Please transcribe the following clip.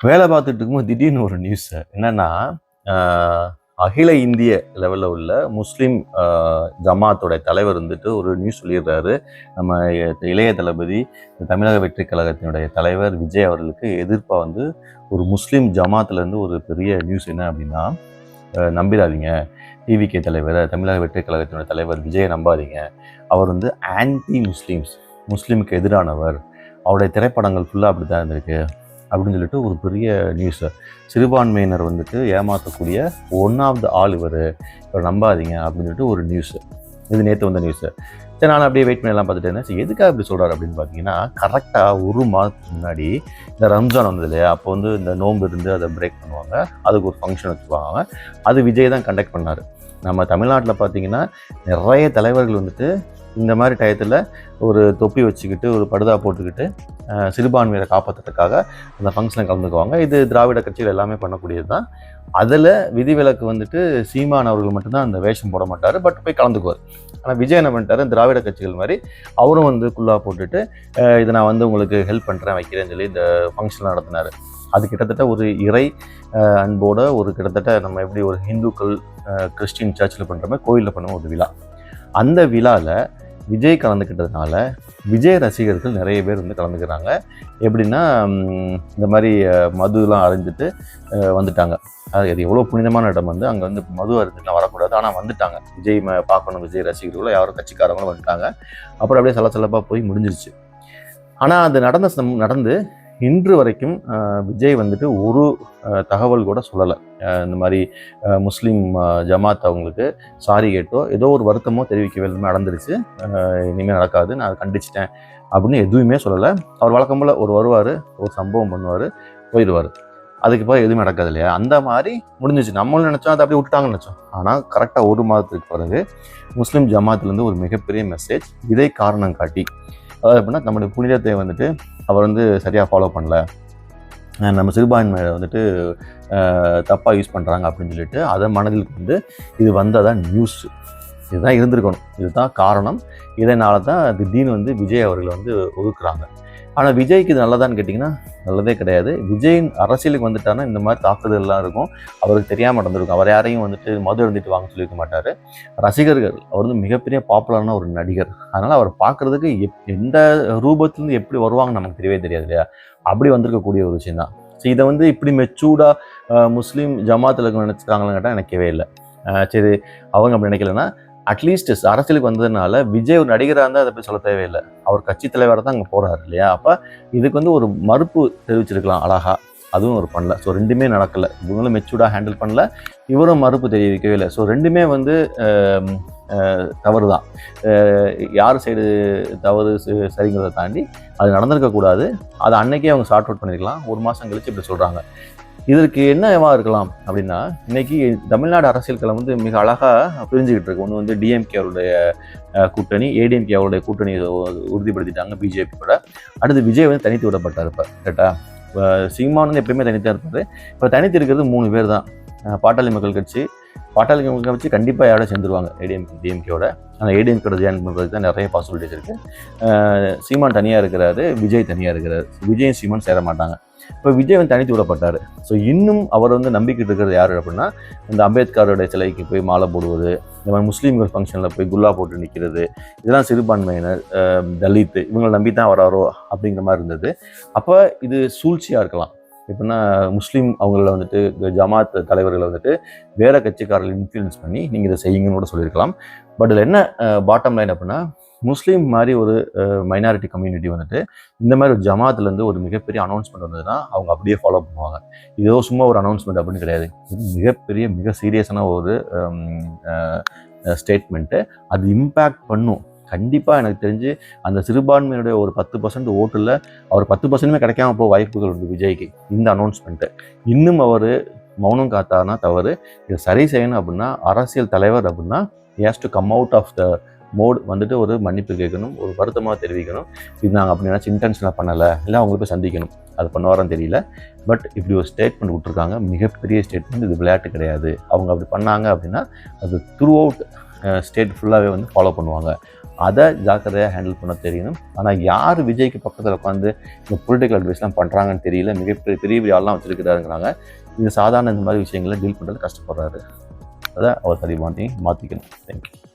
வேலை பார்த்துட்டு இருக்கும்போது திடீர்னு ஒரு நியூஸ் என்னன்னா அகில இந்திய லெவலில் உள்ள முஸ்லீம் ஆஹ், ஜமாத்தோட தலைவர் வந்துட்டு ஒரு நியூஸ் சொல்லிடுறாரு. நம்ம இளைய தளபதி தமிழக வெற்றி கழகத்தினுடைய தலைவர் விஜய் அவர்களுக்கு எதிர்ப்பாக வந்து ஒரு முஸ்லீம் ஜமாத்துலேருந்து ஒரு பெரிய நியூஸ் என்ன அப்படின்னா நம்பிடாதீங்க. டிவிகே தலைவர் தமிழக வெற்றி கழகத்தினுடைய தலைவர் விஜயை நம்பாதீங்க. அவர் வந்து ஆன்டி முஸ்லீம்ஸ் முஸ்லீமுக்கு எதிரானவர். அவருடைய திரைப்படங்கள் ஃபுல்லாக அப்படி தான் இருந்திருக்கு. அப்படின்னு சொல்லிட்டு ஒரு பெரிய நியூஸு சிறுபான்மையினர் வந்துட்டு ஏமாற்றக்கூடிய ஒன் ஆஃப் த ஆள் இவர். இவர் நம்பாதீங்க அப்படின்னு சொல்லிட்டு ஒரு நியூஸு இது நேற்று வந்த நியூஸு சரி நான் அப்படியே வெயிட் பண்ணலாம் பார்த்துட்டு இருந்தேன் எதுக்காக இப்படி சொல்கிறார் அப்படின்னு பார்த்தீங்கன்னா கரெக்டாக ஒரு மாதத்துக்கு முன்னாடி இந்த ரம்ஜான் வந்தது இல்லையா? அப்போ வந்து இந்த நோன்பு இருந்து அதை பிரேக் பண்ணுவாங்க. அதுக்கு ஒரு ஃபங்க்ஷன் வச்சுருவாங்க அது விஜய் தான் கண்டக்ட் பண்ணார். நம்ம தமிழ்நாட்டில் பார்த்தீங்கன்னா நிறைய தலைவர்கள் வந்துட்டு இந்த மாதிரி டயத்தில் ஒரு தொப்பி வச்சுக்கிட்டு ஒரு படுதா போட்டுக்கிட்டு சிறுபான்மையரை காப்பாற்றுறதுக்காக அந்த ஃபங்க்ஷனில் கலந்துக்குவாங்க. இது திராவிட கட்சிகள் எல்லாமே பண்ணக்கூடியது தான் அதில் விதிவிலக்கு வந்துட்டு சீமான் அவர்கள் மட்டும்தான் அந்த வேஷம் போட மாட்டார் பட் போய் கலந்துக்குவார். ஆனால் விஜய் என்ன பண்ணிட்டாரு திராவிட கட்சிகள் மாதிரி அவரும் வந்து குல்லா போட்டுட்டு இதை நான் வந்து உங்களுக்கு ஹெல்ப் பண்ணுறேன் வைக்கிறேன்னு சொல்லி இந்த ஃபங்க்ஷன் நடத்தினார். அது கிட்டத்தட்ட ஒரு இறை அன்போடு அன்போட ஒரு கிட்டத்தட்ட நம்ம எப்படி ஒரு ஹிந்துக்கள் கிறிஸ்டின் சர்ச்சில் பண்ணுற மாதிரி கோயிலில் பண்ணுவோம் ஒரு விழா. அந்த விழாவில் விஜய் கலந்துக்கிட்டதுனால விஜய் ரசிகர்கள் நிறைய பேர் வந்து கலந்துக்கிறாங்க. எப்படின்னா இந்த மாதிரி மதுலாம் அரைஞ்சிட்டு வந்துட்டாங்க. அது அது எவ்வளோ புனிதமான இடம் வந்து அங்கே வந்து மது அருந்துலாம் வரக்கூடாது. ஆனால் வந்துட்டாங்க. விஜய் ம- பார்க்கணும் விஜய் ரசிகர்களோ யாரும் கட்சிக்காரங்களும் வந்துட்டாங்க. அப்புறம் அப்படியே சலசலப்பாக போய் முடிஞ்சிருச்சு. ஆனால் அது நடந்த நடந்து இன்று வரைக்கும் விஜய் வந்துட்டு ஒரு தகவல் கூட சொல்லலை. இந்த மாதிரி முஸ்லீம் ஜமாத் அவங்களுக்கு சாரி கேட்டோ ஏதோ ஒரு வருத்தமோ தெரிவிக்கவே இல்லாமல் நடந்துருச்சு. இனிமேல் நடக்காது நான் அதை கண்டிச்சிட்டேன் அப்படின்னு எதுவுமே சொல்லலை. அவர் வழக்கம் போல் ஒரு வருவார் ஒரு சம்பவம் பண்ணுவார் போயிடுவார். அதுக்கு பிறகு எதுவுமே நடக்காது இல்லையா? அந்த மாதிரி முடிஞ்சிச்சு. நம்மளும் நினச்சோம் அதை அப்படியே விட்டுட்டாங்கன்னு நினச்சோம். ஆனால் கரெக்டாக ஒரு மாதத்துக்கு பிறகு முஸ்லீம் ஜமாத்துலேருந்து ஒரு மிகப்பெரிய மெசேஜ் இதை காரணம் காட்டி. அதாவது எப்படின்னா நம்மளுடைய புனிதத்தை வந்துட்டு அவர் வந்து சரியாக ஃபாலோ பண்ணல. நம்ம சிறுபான்மையை வந்துட்டு தப்பாக யூஸ் பண்ணுறாங்க அப்படின்னு சொல்லிட்டு அதை மனதில் வந்து இது வந்ததான் நியூஸ் இதுதான் இருந்திருக்கணும். இதுதான் காரணம். இதனால தான் திடீர்னு வந்து விஜய் அவர்களை வந்து ஒதுக்குறாங்க. ஆனால் விஜய்க்கு இது நல்லதான்னு கேட்டிங்கன்னா நல்லதே கிடையாது. விஜயின் அரசியலுக்கு வந்துட்டாருன்னா இந்த மாதிரி தாக்குதல்லாம் இருக்கும். அவருக்கு தெரியாமல் நடந்திருக்கும். அவர் யாரையும் வந்துட்டு மது இருந்துட்டு வாங்க சொல்லியிருக்க மாட்டார். ரசிகர்கள் அவர் வந்து மிகப்பெரிய பாப்புலரான ஒரு நடிகர். அதனால் அவர் பார்க்குறதுக்கு எப் எந்த ரூபத்துலேருந்து எப்படி வருவாங்கன்னு நமக்கு தெரியவே தெரியாது இல்லையா? அப்படி வந்திருக்கக்கூடிய ஒரு விஷயம் தான் ஸோ இதை வந்து இப்படி மெச்சூர்டாக முஸ்லீம் ஜமாத்தில் நினச்சிருக்காங்களான்னு கேட்டால் நினைக்கவே இல்லை. சரி அவங்க அப்படி நினைக்கலன்னா அட்லீஸ்ட் அரசியலுக்கு வந்ததுனால விஜய் ஒரு நடிகராக இருந்தால் அதை போய் சொல்ல தேவையில்லை. அவர் கட்சி தலைவராக தான் அங்கே போகிறாரு இல்லையா? அப்போ இதுக்கு வந்து ஒரு மறுப்பு தெரிவிச்சிருக்கலாம் அழகாக அதுவும் ஒரு பண்ணல. ஸோ ரெண்டுமே நடக்கலை. இவங்களும் மெச்சூர்டாக ஹேண்டில் பண்ணல. இவரும் மறுப்பு தெரிவிக்கவே இல்லை. ஸோ ரெண்டுமே வந்து தவறு தான் யார் சைடு தவறு சரிங்கிறத தாண்டி அது நடந்திருக்கக்கூடாது. அதை அன்னைக்கே அவங்க ஷார்ட் அவுட் பண்ணியிருக்கலாம் ஒரு மாதம் கழிச்சு இப்படி சொல்கிறாங்க இதற்கு என்னவா இருக்கலாம் அப்படின்னா இன்னைக்கு தமிழ்நாடு அரசியல் களம் வந்து மிக அழகாக பிரிஞ்சுக்கிட்டு இருக்கு. ஒன்று வந்து டிஎம்கே அவருடைய கூட்டணி ஏடிஎம்கே அவருடைய கூட்டணியை உறுதிப்படுத்திட்டாங்க பிஜேபி கூட அடுத்து விஜய் வந்து தனித்து விடப்பட்டார் இப்போ கரெக்டா இப்போ சீமான் வந்து எப்பயுமே தனித்தான் இருப்பார். இப்போ தனித்து இருக்கிறது மூணு பேர் தான். பாட்டாளி மக்கள் கட்சி பாட்டாளி மக்கள் வச்சு கண்டிப்பாக யாரோட சேர்ந்துருவாங்க? ஏடிஎம் டிஎம்கேயோட அந்த ஏடிஎம்கேட ஜாயின் பண்ணுறதுக்கு தான் நிறைய பாசிபிலிட்டிஸ் இருக்குது சீமான் தனியாக இருக்கிறாரு விஜய் தனியாக இருக்கிறாரு. விஜயும் சீமான் சேர மாட்டாங்க. இப்போ விஜய் வந்து தனித்து விடப்பட்டார். ஸோ இன்னும் அவர் வந்து நம்பிக்கிட்டு இருக்கிறது யார் அப்படின்னா இந்த அம்பேத்கரோட சிலைக்கு போய் மாலை போடுவது இந்த மாதிரி முஸ்லீம்கள் ஃபங்க்ஷனில் போய் குல்லா போட்டு நிற்கிறது இதெல்லாம் சிறுபான்மையினர் தலித்து தலித் இவங்களை நம்பி தான் வராரோ அப்படிங்கிற மாதிரி இருந்தது. அப்போ இது சூழ்ச்சியாக இருக்கலாம். எப்படின்னா முஸ்லீம் அவங்கள வந்துட்டு ஜமாத் தலைவர்களை வந்துட்டு வேற கட்சிக்காரர்கள் இன்ஃப்ளூயன்ஸ் பண்ணி நீங்கள் இதை செய்யுங்கன்னு கூட சொல்லியிருக்கலாம். பட் இதில் என்ன பாட்டம் லைன் அப்படின்னா முஸ்லீம் மாதிரி ஒரு மைனாரிட்டி கம்யூனிட்டி வந்துட்டு இந்த மாதிரி ஒரு ஜமாத்துலேருந்து ஒரு மிகப்பெரிய அனௌன்ஸ்மெண்ட் வந்ததுன்னா அவங்க அப்படியே ஃபாலோ பண்ணுவாங்க. இதோ சும்மா ஒரு அனௌன்ஸ்மெண்ட் அப்படின்னு கிடையாது. இது மிகப்பெரிய மிக சீரியஸான ஒரு ஸ்டேட்மெண்ட்டு அது இம்பேக்ட் பண்ணும். கண்டிப்பாக எனக்கு தெரிஞ்சு அந்த சிறுபான்மையுடைய ஒரு பத்து பர்சன்ட் ஓட்டில் அவர் பத்து பர்சன்ட்டுமே கிடைக்காம போக வாய்ப்புகள் உண்டு விஜய்க்கு இந்த அனௌன்ஸ்மெண்ட்டு இன்னும் அவர் மௌனம் காத்தானா தவறு. இதை சரி செய்யணும் அப்படின்னா அரசியல் தலைவர் அப்படின்னா has to come out of the mode வந்துட்டு ஒரு மன்னிப்பு கேட்கணும் ஒரு வருத்தமாக தெரிவிக்கணும். இது நாங்கள் அப்படி நினச்சி இன்டென்ஷனாக பண்ணலை இல்லை அவங்க போய் சந்திக்கணும். அது பண்ணுவாரான்னு தெரியல. பட் இப்படி ஒரு ஸ்டேட்மெண்ட் விட்ருக்காங்க மிகப்பெரிய ஸ்டேட்மெண்ட் இது விளையாட்டு கிடையாது. அவங்க அப்படி பண்ணாங்க அப்படின்னா அது த்ரூ அவுட் ஸ்டேட் ஃபுல்லாகவே வந்து ஃபாலோ பண்ணுவாங்க. அதை ஜாக்கிரதையாக ஹேண்டில் பண்ண தெரியணும் ஆனால் யார் விஜய்க்கு பக்கத்தில் உட்காந்து இந்த பொலிட்டிக்கல் அட்வைஸ்லாம் பண்ணுறாங்கன்னு தெரியல. மிகப்பெரிய பெரிய பெரிய ஆள்லாம் வச்சுருக்கிறாருங்கிறாங்க. இது சாதாரண இந்த மாதிரி விஷயங்களை டீல் பண்ணுறது கஷ்டப்படுறாரு. அதை அவர் சரி பண்ணி மாற்றிக்கணும் தேங்க்யூ